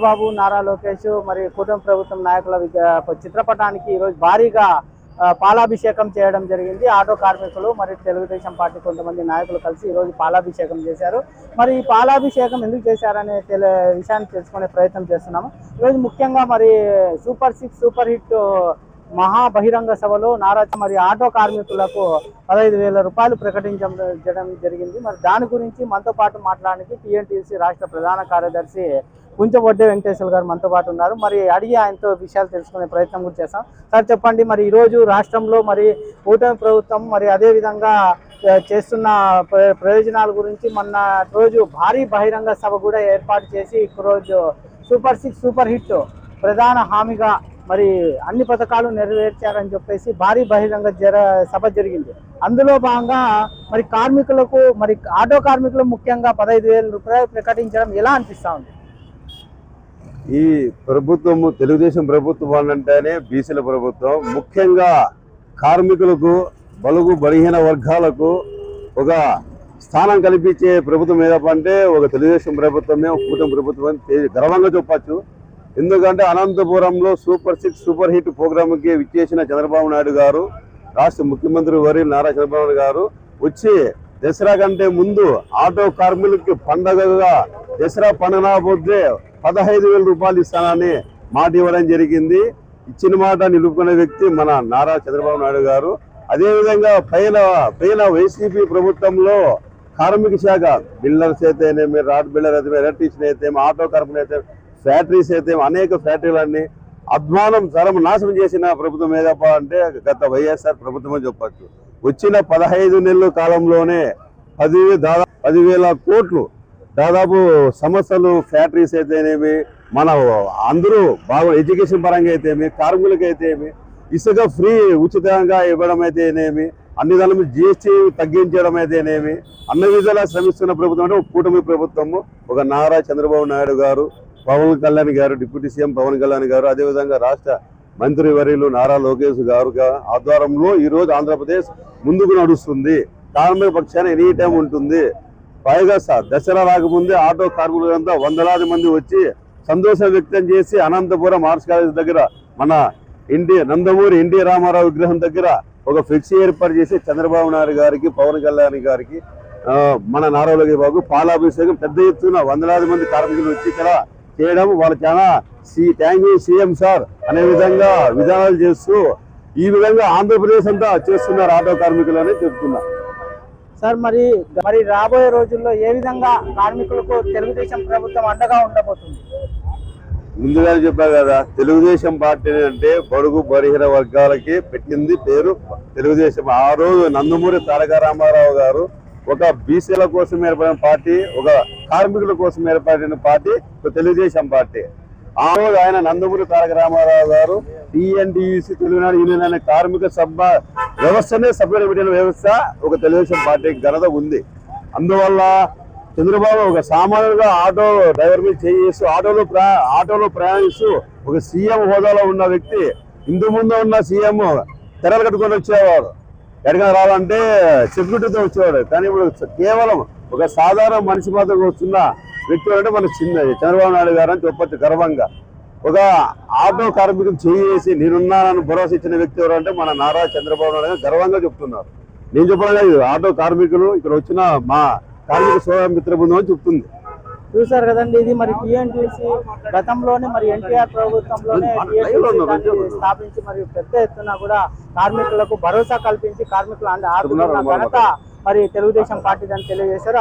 చంద్రబాబు నారా లోకేష్ మరి కూటమి ప్రభుత్వం నాయకుల చిత్రపటానికి ఈరోజు భారీగా పాలాభిషేకం చేయడం జరిగింది. ఆటో కార్మికులు మరి తెలుగుదేశం పార్టీ కొంతమంది నాయకులు కలిసి ఈరోజు పాలాభిషేకం చేశారు. మరి ఈ పాలాభిషేకం ఎందుకు చేశారనే తెలి విషయాన్ని తెలుసుకునే ప్రయత్నం చేస్తున్నాము. ఈరోజు ముఖ్యంగా మరి సూపర్ సిక్స్ సూపర్ హిట్ మహా బహిరంగ సభలో నారా మరి ఆటో కార్మికులకు పదహైదు వేల రూపాయలు ప్రకటించడం జరిగింది. మరి దాని గురించి మనతో పాటు మాట్లాడడానికి టీఎన్టీసీ రాష్ట్ర ప్రధాన కార్యదర్శి కుంచబొడ్డే వెంకటేశ్వర గారు మనతో పాటు ఉన్నారు. మరి అడిగి ఆయనతో విషయాలు తెలుసుకునే ప్రయత్నం కూడా చేస్తాం సార్ చెప్పండి మరి ఈరోజు రాష్ట్రంలో మరి కూటమి ప్రభుత్వం మరి అదే విధంగా చేస్తున్న ప్ర- ప్రయోజనాల గురించి మొన్న రోజు భారీ బహిరంగ సభ కూడా ఏర్పాటు చేసి రోజు సూపర్ సిక్స్ సూపర్ హిట్ ప్రధాన హామీగా మరి అన్ని పథకాలు నెరవేర్చారని చెప్పేసి భారీ బహిరంగ జర సభ జరిగింది. అందులో భాగంగా మరి కార్మికులకు మరి ఆటో కార్మికులు ముఖ్యంగా పదహైదు వేల రూపాయలు ప్రకటించడం ఎలా అనిపిస్తూ ఉంది? ఈ ప్రభుత్వము తెలుగుదేశం ప్రభుత్వం అంటేనే బీసీల ప్రభుత్వం. ముఖ్యంగా కార్మికులకు బలుగు బలహీన వర్గాలకు ఒక స్థానం కల్పించే ప్రభుత్వం ఏదంటే ఒక తెలుగుదేశం ప్రభుత్వమే ఒక కూటమి ప్రభుత్వం అని గర్వంగా చెప్పచ్చు. ఎందుకంటే అనంతపురంలో సూపర్ సిక్స్ సూపర్ హిట్ ప్రోగ్రామ్కి విచ్చేసిన చంద్రబాబు నాయుడు గారు రాష్ట్ర ముఖ్యమంత్రి వరి నారా చంద్రబాబు నాయుడు గారు వచ్చి దసరా కంటే ముందు ఆటో కార్మికులకి పండగగా దసరా పండగ పోతే పదహైదు వేల రూపాయలు ఇస్తానని మాట ఇవ్వడం జరిగింది. ఇచ్చిన మాట నిలుపుకునే వ్యక్తి మన నారా చంద్రబాబు నాయుడు గారు. అదేవిధంగా పైన పైన వైసీపీ ప్రభుత్వంలో కార్మిక శాఖ బిల్డర్స్ అయితేనేమి రాడ్ బిల్డర్ అయితే ఎలక్ట్రీషియన్ అయితే ఆటో కార్మికులు అయితే ఫ్యాక్టరీస్ అయితే అనేక ఫ్యాక్టరీలన్నీ అధ్వానం సరం నాశనం చేసిన ప్రభుత్వం ఏదప్ప అంటే గత వైఎస్ఆర్ ప్రభుత్వం అని చెప్పచ్చు. వచ్చిన పదహైదు నెలల కాలంలోనే పది దాదాపు పదివేల కోట్లు దాదాపు సమస్యలు ఫ్యాక్టరీస్ అయితేనేమి మన అందరూ బాగా ఎడ్యుకేషన్ పరంగా అయితేమి కార్మికులకైతేమి ఇసుక ఫ్రీ ఉచితంగా ఇవ్వడం అయితేనేమి అన్ని దాని మీద జిఎస్టీ తగ్గించడం అయితేనేమి అన్ని విధాలా శ్రమిస్తున్న ప్రభుత్వం అంటే కూటమి ప్రభుత్వము. ఒక నారా చంద్రబాబు నాయుడు గారు పవన్ కళ్యాణ్ గారు డిప్యూటీ సీఎం పవన్ కళ్యాణ్ గారు అదేవిధంగా రాష్ట్ర మంత్రి వర్యులు నారా లోకేష్ గారు ఆధ్వర్యంలో ఈరోజు ఆంధ్రప్రదేశ్ ముందుకు నడుస్తుంది. కార్మిక పక్షాన ఎనీ టైం ఉంటుంది. పైగా సార్ దసరా రాకముందే ఆటో కార్మికులంతా వందలాది మంది వచ్చి సంతోషం వ్యక్తం చేసి అనంతపురం ఆర్ట్స్ కాలేజ్ దగ్గర మన ఇంటి నందమూరి ఎన్టీ రామారావు విగ్రహం దగ్గర ఒక ఫ్లెక్సీ ఏర్పాటు చేసి చంద్రబాబు నాయుడు గారికి పవన్ కళ్యాణ్ గారికి మన నారా బాబు పాలాభిషేకం పెద్ద ఎత్తున వందలాది మంది కార్మికులు వచ్చి ఇక్కడ చేయడం వాళ్ళు చాలా సి థ్యాంక్ యూ సీఎం సార్ అనే విధంగా విధానాలు చేస్తూ ఈ విధంగా ఆంధ్రప్రదేశ్ అంతా చేస్తున్నారు ఆటో కార్మికులు అని చెప్తున్నారు సార్ మరి మరి రాబోయే రోజుల్లో ఏ విధంగా కార్మికులకు తెలుగుదేశం ప్రభుత్వం అండగా ఉండబోతుంది? ముందుగానే చెప్పా కదా తెలుగుదేశం పార్టీ అంటే బడుగు బరిహీన వర్గాలకి పెట్టింది పేరు తెలుగుదేశం. ఆ రోజు నందమూరి తారక రామారావు గారు ఒక బీసీల కోసం ఏర్పడిన పార్టీ ఒక కార్మికుల కోసం ఏర్పడిన పార్టీ ఒక తెలుగుదేశం పార్టీ. ఆ రోజు ఆయన నందమూరి తారక రామారావు గారు టిఎన్టీయూసీ తెలుగునాడు యూనియన్ అనే కార్మిక సభ వ్యవస్థనే సపరేట్ పెట్టిన వ్యవస్థ ఒక తెలుగుదేశం పార్టీకి ఘనత ఉంది. అందువల్ల చంద్రబాబు ఒక సామాన్యుగా ఆటో డ్రైవర్ మీద చేస్తూ ఆటోలో ప్రయా ఆటోలో ప్రయాణిస్తూ ఒక సీఎం హోదాలో ఉన్న వ్యక్తి ఇందు ముందు ఉన్న సీఎం తెరలు కట్టుకొని వచ్చేవాడు. ఎక్కడికైనా రావాలంటే సెక్యూరిటీతో వచ్చేవాడు. కానీ ఇప్పుడు కేవలం ఒక సాధారణ మనిషి మాత్రం వస్తున్న వ్యక్తి అంటే మనకు చిన్న చంద్రబాబు నాయుడు గారు అని చెప్పచ్చు గర్వంగా. ఒక ఆటో కార్మికులు చేసి నేనున్నానని భరోసా ఇచ్చిన వ్యక్తి ఎవరు అంటే మన నారా చంద్రబాబు నాయుడు గారు గర్వంగా చెప్తున్నారు. నేను చెప్పడం లేదు. ఆటో కార్మికులు ఇక్కడ వచ్చిన మా కార్మిక సోదర మిత్ర బృందం అని చెప్తుంది. చూసారు కదండి ఇది. మరి టీఎన్టీసీ గతంలోనే మరి ఎన్టీఆర్ ప్రభుత్వంలోనే స్థాపించి మరియు పెద్ద ఎత్తున కూడా కార్మికులకు భరోసా కల్పించి కార్మికులు అంద- ఆదుకున్న ఘనత మరి తెలుగుదేశం పార్టీ దాన్ని తెలియజేశారు.